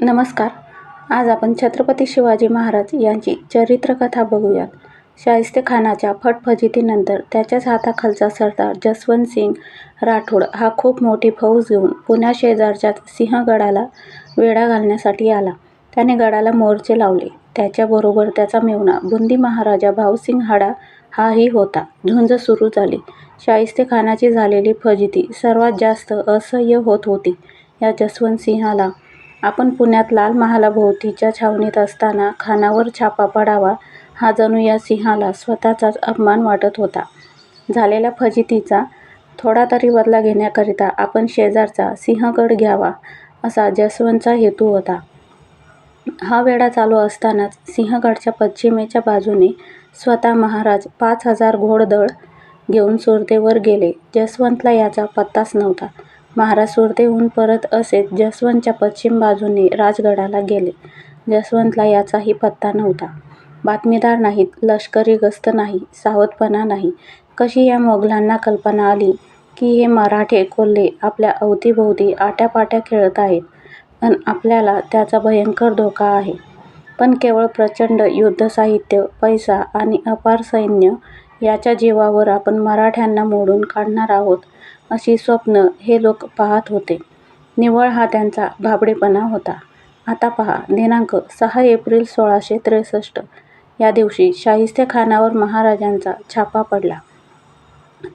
नमस्कार आज आपण छत्रपती शिवाजी महाराज यांची चरित्रकथा बघूयात शाहिस्तेखानाच्या फटफजितीनंतर त्याच्याच हाताखालचा सरदार जसवंत सिंग राठोड हा खूप मोठी फौज घेऊन पुण्याशेजारच्या सिंहगडाला वेढा घालण्यासाठी आला. त्याने गडाला मोर्चे लावले. त्याच्याबरोबर त्याचा मेवणा बुंदी महाराजा भाऊसिंग हाडा हाही होता. झुंज सुरू झाली. शाहिस्तेखानाची झालेली फजिती सर्वात जास्त असह्य होत होती. या जसवंत सिंहाला आपण पुण्यात लाल महालाभोवतीच्या छावणीत असताना खानावर छापा पडावा हा जणू या सिंहाला स्वतःचाच अपमान वाटत होता. झालेल्या फजितीचा थोडा तरी बदला घेण्याकरिता आपण शेजारचा सिंहगड घ्यावा असा जसवंतचा हेतू होता. हा वेढा चालू असतानाच सिंहगडाच्या पश्चिमेच्या बाजूने स्वतः महाराज पाच हजार घोडदळ घेऊन सुरतेवर गेले. जसवंतला याचा पत्ताच नव्हता. महाराज सुरतेहून परत असेच जसवंतच्या पश्चिम बाजूने राजगडाला गेले. जसवंतला याचाही पत्ता नव्हता. बातमीदार नाहीत, लष्करी गस्त नाही, सावधपणा नाही. कशी या मोगलांना कल्पना आली की हे मराठे कोल्हे आपल्या अवतीभोवती आट्यापाट्या खेळताहेत अन आपल्याला त्याचा भयंकर धोका आहे. पण केवळ प्रचंड युद्धसाहित्य, पैसा आणि अपार सैन्य याच्या जीवावर आपण मराठ्यांना मोडून काढणार आहोत अशी स्वप्न हे लोक पाहत होते. निव्वळ हा त्यांचा भाबडेपणा होता. आता पहा दिनांक सहा एप्रिल सोळाशे त्रेसष्ट या दिवशी शाहिस्तेखानावर महाराजांचा छापा पडला.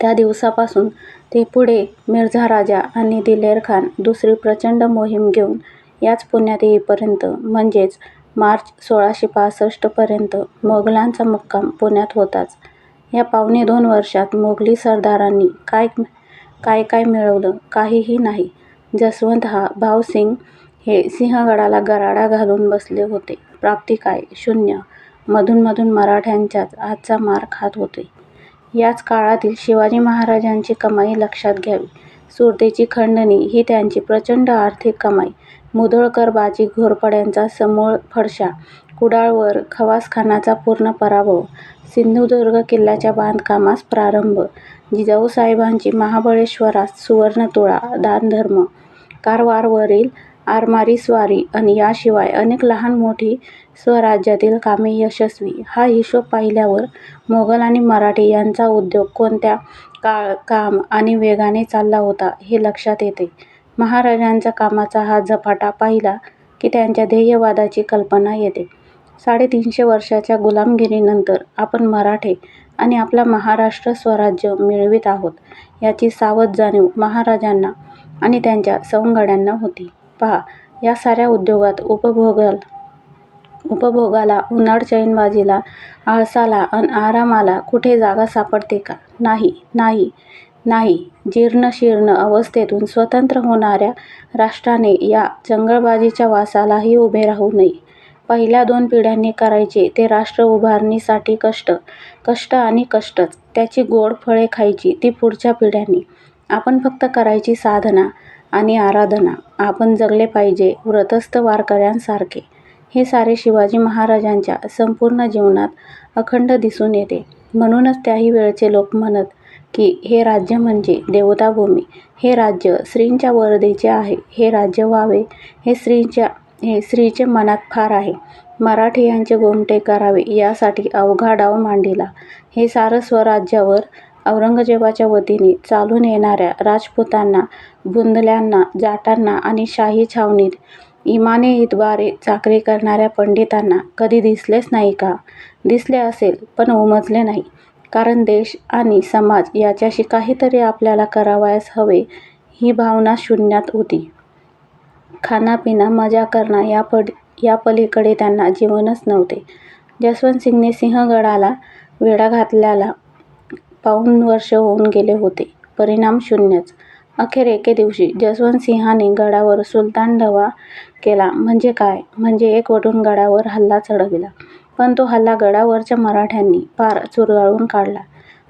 त्या दिवसापासून ते पुढे मिर्झा राजा आणि दिलेर खान दुसरी प्रचंड मोहीम घेऊन याच पुण्यात येईपर्यंत म्हणजेच मार्च सोळाशे पासष्टपर्यंत मोगलांचा मुक्काम पुण्यात होताच. या पावणे दोन वर्षात मोगली सरदारांनी काय काय काय मिळवलं? काहीही नाही. जसवंत हा भाऊसिंग हे सिंहगडाला गराडा घालून बसले होते. प्राप्ती काय? शून्य. मधूनमधून मराठ्यांच्याच हातचा मार खात होते. याच काळातील शिवाजी महाराजांची कमाई लक्षात घ्यावी. सुरतेची खंडणी ही त्यांची प्रचंड आर्थिक कमाई. मुधोळकर बाजी घोरपड्यांचा समूळ फडशा, कुडाळवर खवासखानाचा पूर्ण पराभव, सिंधुदुर्ग किल्ल्याच्या बांधकामास प्रारंभ, जिजाऊसाहेबांची महाबळेश्वरात सुवर्णतुळा दानधर्म, कारवारवरील आरमारी स्वारी आणि याशिवाय अनेक लहान मोठी स्वराज्यातील कामे यशस्वी. हा हिशोब पाहिल्यावर मोगल आणि मराठी यांचा उद्योग कोणत्या काळ, काम आणि वेगाने चालला होता हे लक्षात येते. महाराजांच्या कामाचा हा झपाटा पाहिला की त्यांच्या ध्येयवादाची कल्पना येते. साडेतीनशे वर्षाच्या गुलामगिरीनंतर आपण मराठे आणि आपला महाराष्ट्र स्वराज्य मिळवीत आहोत याची सावध जाणीव महाराजांना आणि त्यांच्या सवंगड्यांना होती. पहा या साऱ्या उद्योगात उपभोगाला, उन्हाळ-चैनबाजीला, आळसाला अन आरामाला कुठे जागा सापडते का? नाही, नाही, नाही. जीर्ण-शीर्ण अवस्थेतून स्वतंत्र होणाऱ्या राष्ट्राने या चंगळबाजीच्या वासालाही उभे राहू नये. पहिल्या दोन पिढ्यांनी करायचे ते राष्ट्र उभारणीसाठी कष्ट, कष्ट आणि कष्टच. त्याची गोड फळे खायची ती पुढच्या पिढ्यांनी. आपण फक्त करायची साधना आणि आराधना. आपण जगले पाहिजे व्रतस्थ वारकऱ्यांसारखे. हे सारे शिवाजी महाराजांच्या संपूर्ण जीवनात अखंड दिसून येते. म्हणूनच त्याही वेळचे लोक म्हणत की हे राज्य म्हणजे देवताभूमी. हे राज्य श्रींच्या वरदेचे आहे. हे राज्य व्हावे हे हे स्त्रीचे मनात फार आहे. मराठे गोमटे करावे यासाठी अवघा डाव मांडिला. हे सारं स्वराज्यावर औरंगजेबाच्या वतीने चालून येणाऱ्या राजपुतांना, बुंदल्यांना, जाटांना आणि शाही छावणीत इमाने-इतबारे चाकरी करणाऱ्या पंडितांना कधी दिसलेच नाही का? दिसले असेल पण उमजले नाही. कारण देश आणि समाज याच्याशी काहीतरी आपल्याला करावयास हवे ही भावना शून्यात होती. खाणंपिणं, मजा करणं यापलीकडे त्यांना जीवनच नव्हते. जसवंत सिंगने सिंहगडाला वेढा घातल्याला पाऊण वर्ष होऊन गेले होते. परिणाम शून्यच. अखेर एके दिवशी जसवंत सिंहाने गडावर सुलतानडवा केला. म्हणजे काय? म्हणजे एकवटून गडावर हल्ला चढविला. पण तो हल्ला गडावरच्या मराठ्यांनी पार चुरगाळून काढला.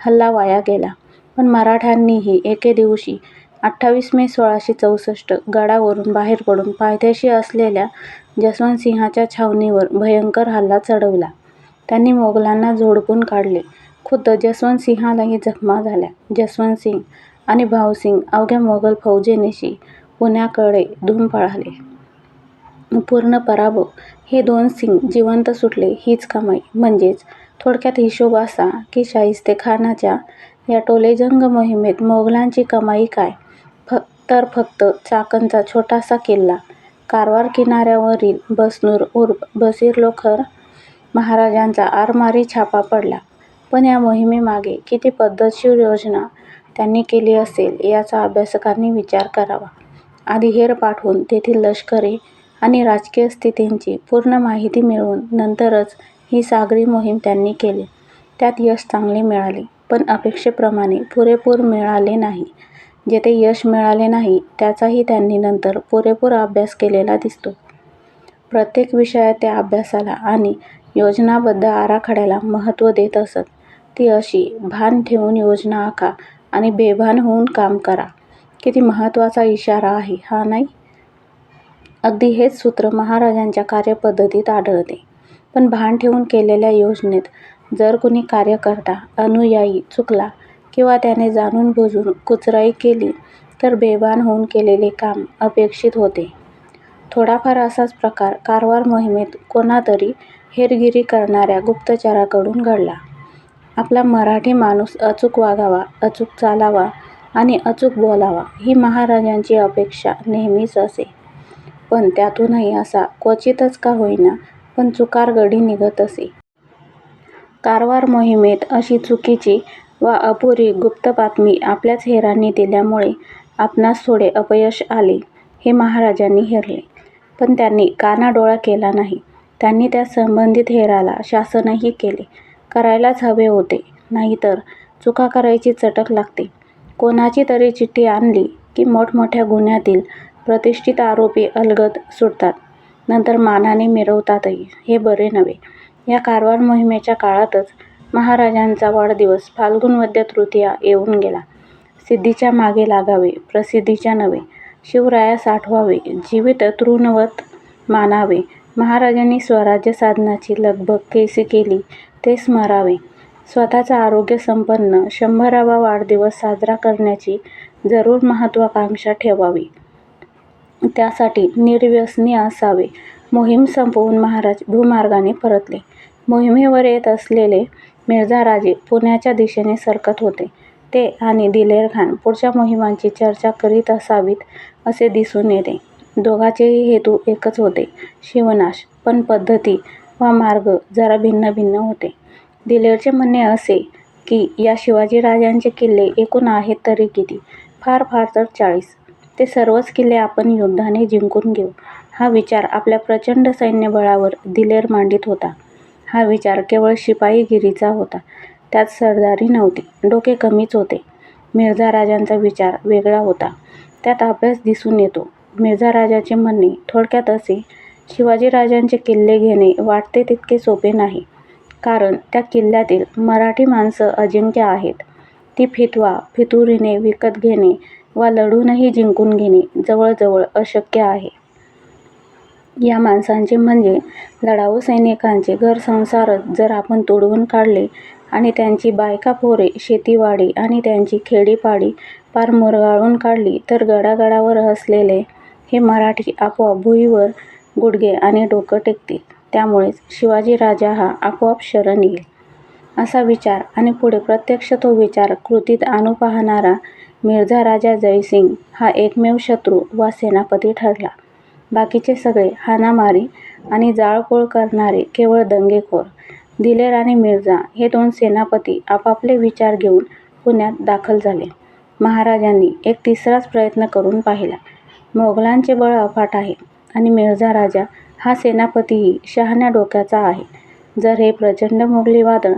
हल्ला वाया गेला. पण मराठ्यांनीही एके दिवशी अठ्ठावीस मे सोळाशे चौसष्ट गडावरून बाहेर पडून पायथ्याशी असलेल्या जसवंतसिंहाच्या छावणीवर भयंकर हल्ला चढवला त्यांनी मोगलांना झोडपून काढले. खुद्द जसवंतसिंहालाही जखमा झाल्या. जसवंतसिंग आणि भाऊसिंग अवघ्या मोगल फौजेनेशी पुण्याकडे धूम पळाले. पूर्ण पराभव. हे दोन सिंग जिवंत सुटले हीच कमाई. म्हणजेच थोडक्यात हिशोब असा की शाहिस्तेखानाच्या या टोलेजंग मोहिमेत मोगलांची कमाई काय? तर फक्त चाकणचा छोटासा किल्ला. कारवार किनाऱ्यावरील बसनूर उर्फ बसीरलोखर महाराजांचा आरमारी छापा पडला. पण या मोहिमेमागे किती पद्धतशीर योजना त्यांनी केली असेल याचा अभ्यासकांनी विचार करावा. आधी हेर पाठवून तेथील लष्करी आणि राजकीय स्थितींची पूर्ण माहिती मिळवून नंतरच ही सागरी मोहीम त्यांनी केली. त्यात यश चांगले मिळाले पण अपेक्षेप्रमाणे पुरेपूर मिळाले नाही. जेथे यश मिळाले नाही त्याचाही त्यांनी नंतर पुरेपूर अभ्यास केलेला दिसतो. प्रत्येक विषयात त्या अभ्यासाला आणि योजनाबद्ध आराखड्याला महत्त्व देत असत. ती अशी भान ठेवून योजना आखा आणि बेभान होऊन काम करा. किती महत्त्वाचा इशारा आहे हा नाही? अगदी हेच सूत्र महाराजांच्या कार्यपद्धतीत आढळते. पण भान ठेवून केलेल्या योजनेत जर कुणी कार्यकर्ता, अनुयायी चुकला किंवा त्याने जाणून-बुजून कुचराई केली तर बेभान होऊन केलेले काम अपेक्षित होते. थोडाफार असाच प्रकार कारवार मोहिमेत कोणातरी हेरगिरी करणाऱ्या गुप्तचराकडून घडला. आपला मराठी माणूस अचूक वागावा, अचूक चालावा आणि अचूक बोलावा ही महाराजांची अपेक्षा नेहमीच असे. पण त्यातूनही असा क्वचितच का होईना पण चुकार गडी निघत असे. कारवार मोहिमेत अशी चुकीची वा अपुरी गुप्त बातमी आपल्याच हेरांनी दिल्यामुळे आपणास थोडे अपयश आले हे महाराजांनी हेरले. पण त्यांनी कानाडोळा केला नाही. त्यांनी त्या संबंधित हेराला शासनही केले. करायलाच हवे होते. नाहीतर चुका करायची चटक लागते. कोणाची तरी चिठ्ठी आणली की मोठमोठ्या गुन्ह्यातील प्रतिष्ठित आरोपी अलगद सुटतात. नंतर मानाने मिरवतातही. हे बरे नव्हे. या कारवार मोहिमेच्या काळातच महाराजांचा वाढदिवस फाल्गुन वद्य तृतीया येऊन गेला. सिद्धीच्या मागे लागावे, प्रसिद्धीच्या नव्हे. शिवरायास आठवावे, जीवित तृणवत मानावे, महाराजांनी स्वराज्य साधनाची लगबग कैसी केली ते स्मरावे, स्वतःचा आरोग्यसंपन्न शंभरावा वाढदिवस साजरा करण्याची जरूर महत्त्वाकांक्षा ठेवावी. त्यासाठी निर्व्यसनी असावे. मोहीम संपवून महाराज भूमार्गाने परतले. मोहिमेवर येत असलेले मिर्झाराजे पुण्याच्या दिशेने सरकत होते. ते आणि दिलेरखान पुढच्या मोहिमांची चर्चा करीत असावीत असे दिसून येते. दोघांचेही हेतू एकच होते शिवनाश. पण पद्धती वा मार्ग जरा भिन्न भिन्न होते. दिलेरचे म्हणणे असे की या शिवाजीराजांचे किल्ले एकूण आहेत तरी किती? फार फार तर चाळीस. ते सर्वच किल्ले आपण युद्धाने जिंकून घेऊ हा विचार आपल्या प्रचंड सैन्यबळावर दिलेर मांडीत होता. हा विचार केवळ शिपाईगिरीचा होता. त्यात सरदारी नव्हती. डोके कमीच होते. मिर्झा राजांचा विचार वेगळा होता. त्यात अभ्यास दिसून येतो. मिर्झा राजाचे म्हणणे थोडक्यात असे शिवाजीराजांचे किल्ले घेणे वाटते तितके सोपे नाही. कारण त्या किल्ल्यातील मराठी माणसं अजिंक्य आहेत. ती फितवा फितुरीने विकत घेणे वा लढूनही जिंकून घेणे जवळजवळ अशक्य आहे. या माणसांचे म्हणजे लढाऊ सैनिकांचे घरसंसारच जर आपण तोडवून काढले आणि त्यांची बायकापोरे, शेतीवाडी आणि त्यांची खेडीपाडी पार मुरगाळून काढली तर गडागडावर असलेले हे मराठी आपोआप भुईवर गुडघे आणि डोकं टेकतील. त्यामुळेच शिवाजीराजा हा आपोआप शरण येईल. असा विचार आणि पुढे प्रत्यक्ष तो विचार कृतीत आणू पाहणारा मिर्झाराजा जयसिंग हा एकमेव शत्रू वा सेनापती ठरला. बाकीचे सगळे हाणामारी आणि जाळपोळ करणारे केवळ दंगेखोर. दिलेर आणि मिर्झा हे दोन सेनापती आपापले विचार घेऊन पुण्यात दाखल झाले. महाराजांनी एक तिसराच प्रयत्न करून पाहिला. मोगलांचे बळ अफाट आहे आणि मिर्झा राजा हा सेनापतीही शहाण्या डोक्याचा आहे. जर हे प्रचंड मोगली वादळ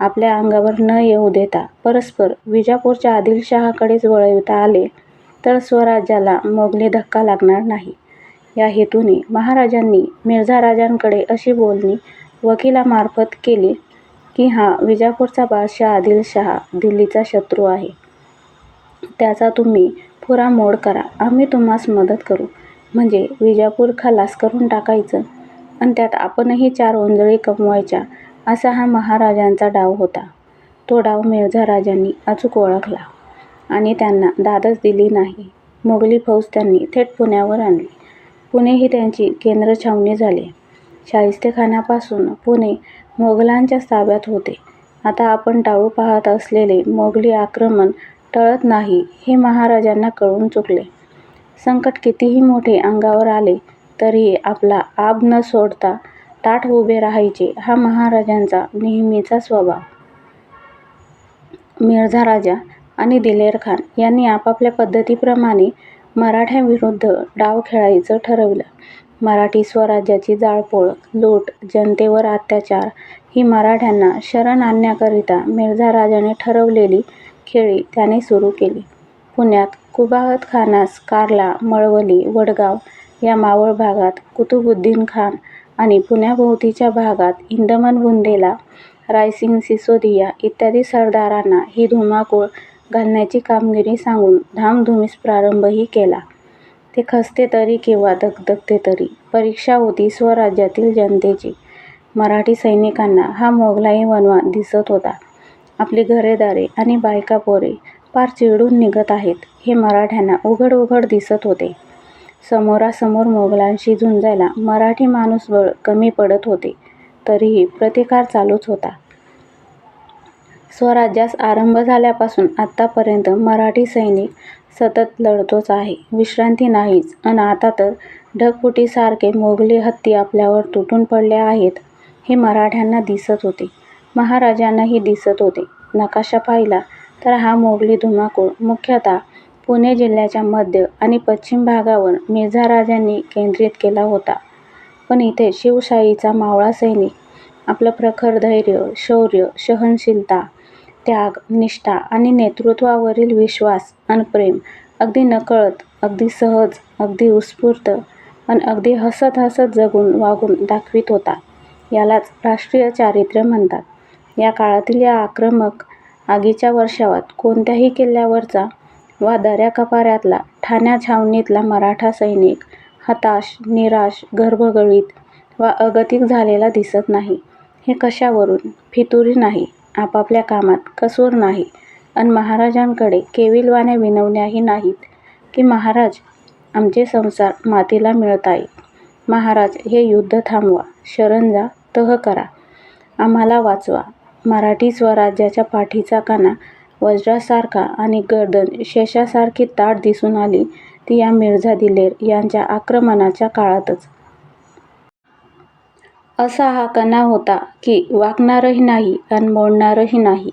आपल्या अंगावर न येऊ देता परस्पर विजापूरच्या आदिलशहाकडेच वळविता आले तर स्वराज्याला मोगली धक्का लागणार नाही. या हेतूने महाराजांनी मिर्झाराजांकडे अशी बोलणी वकिलामार्फत केली की हा विजापूरचा बादशाह आदिलशहा दिल्लीचा शत्रू आहे. त्याचा तुम्ही पुरा मोड करा. आम्ही तुम्हास मदत करू. म्हणजे विजापूर खलास करून टाकायचं अन त्यात आपणही चार ओंजळी कमवायच्या असा हा महाराजांचा डाव होता. तो डाव मिर्झाराजांनी अचूक ओळखला आणि त्यांना दादच दिली नाही. मोगली फौज त्यांनी थेट पुण्यावर आणली. पुणे ही त्यांची केंद्रछावणी झाली. शाहिस्तेखानापासून पुणे मोगलांच्या ताब्यात होते. आता आपण टाळू पाहत असलेले मोगली आक्रमण टळत नाही हे महाराजांना कळून चुकले. संकट कितीही मोठे अंगावर आले तरीही आपला आब न सोडता ताठ उभे राहायचे हा महाराजांचा नेहमीचा स्वभाव. मिर्झा राजा आणि दिलेर खान यांनी आपापल्या पद्धतीप्रमाणे मराठ्यांविरुद्ध डाव खेळायचं ठरवलं मराठी स्वराज्याची जाळपोळ, लूट, जनतेवर अत्याचार ही मराठ्यांना शरण आणण्याकरिता मिर्झा राजाने ठरवलेली खेळी त्याने सुरू केली. पुण्यात कुबाहतखानास कारला, मळवली, वडगाव या मावळ भागात, कुतुबुद्दीन खान आणि पुण्याभोवतीच्या भागात इंदमन बुंदेला, रायसिंग सिसोदिया इत्यादी सरदारांना ही धुमाकूळ घालण्याची कामगिरी सांगून धामधुमीस प्रारंभही केला. ते खचते तरी किंवा दगदगते तरी, परीक्षा होती स्वराज्यातील जनतेची. मराठी सैनिकांना हा मोगलाई वणवा दिसत होता. आपली घरेदारे आणि बायकापोरे पार चिरडून निघत आहेत हे मराठ्यांना उघड उघड दिसत होते. समोरासमोर मोगलांशी झुंजायला मराठी माणूसबळ कमी पडत होते तरीही प्रतिकार चालूच होता. स्वराज्यास आरंभ झाल्यापासून आत्तापर्यंत मराठी सैनिक सतत लढतोच आहे. विश्रांती नाहीच अन आता तर ढगफुटीसारखे मोगली हत्ती आपल्यावर तुटून पडले आहेत हे मराठ्यांना दिसत होते. महाराजांनाही दिसत होते. नकाशा पाहिला तर हा मोगली धुमाकूळ मुख्यतः पुणे जिल्ह्याच्या मध्य आणि पश्चिम भागावर मेझाराजांनी केंद्रित केला होता. पण इथे शिवशाहीचा मावळा सैनिक आपलं प्रखर धैर्य, शौर्य, सहनशीलता, त्याग, निष्ठा आणि नेतृत्वावरील विश्वास अन प्रेम अगदी नकळत, अगदी सहज, अगदी उत्स्फूर्त अन अगदी हसत हसत जगून वागून दाखवीत होता. यालाच राष्ट्रीय चारित्र्य म्हणतात. या काळातील या आक्रमक आगीच्या वर्षावात कोणत्याही किल्ल्यावरचा वा दऱ्याकपाऱ्यातला, ठाण्या छावणीतला मराठा सैनिक हताश, निराश, गर्भगळीत वा अगतिक झालेला दिसत नाही. हे कशावरून? फितुरी नाही, आपापल्या कामात कसूर नाही अन महाराजांकडे केविलवाण्या विनवण्याही नाहीत की महाराज आमचे संसार मातीला मिळताहेत, महाराज हे युद्ध थांबवा, शरण जा, तह करा, आम्हाला वाचवा. मराठी स्वराज्याच्या पाठीचा कणा वज्रासारखा आणि गर्दन शेषासारखी ताठ दिसून आली ती या मिर्झा दिलेर यांच्या आक्रमणाच्या काळातच. असा हा कणा होता की वाकणारही नाही अन मोडणारही नाही.